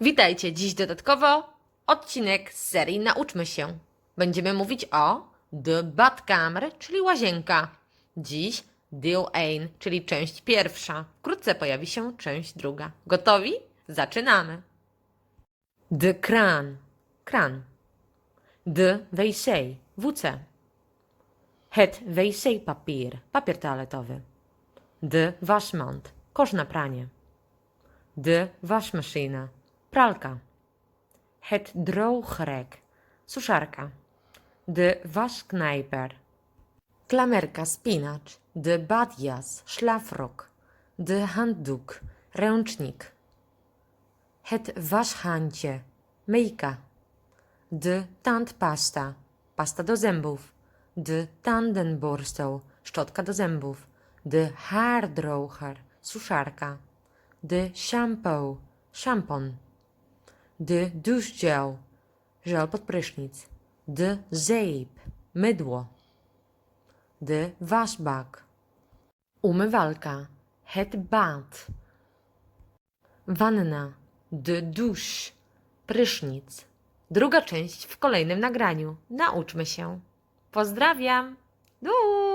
Witajcie, dziś dodatkowo odcinek z serii Nauczmy się. Będziemy mówić o The Badkamer, czyli łazienka. Dziś Deel 1, czyli część pierwsza. Wkrótce pojawi się część druga. Gotowi? Zaczynamy. The Kran, kran. The wc, WC. Het wc-papier, papier toaletowy. De wasmand, kosz na pranie. De wasmachine, pralka. Het droogrek, suszarka. De wasknijper, klamerka, spinacz. De badjas, szlafrok. De handdoek, ręcznik. Het washandje, myjka. De tandpasta, pasta do zębów. De tandenborstel, szczotka do zębów. De haardroger, suszarka. De shampoo, szampon. De douchegel, żel pod prysznic. De zeep, mydło. De wasbak, umywalka. Het bad, wanna. De douche, prysznic. Druga część w kolejnym nagraniu. Nauczmy się. Pozdrawiam. Du!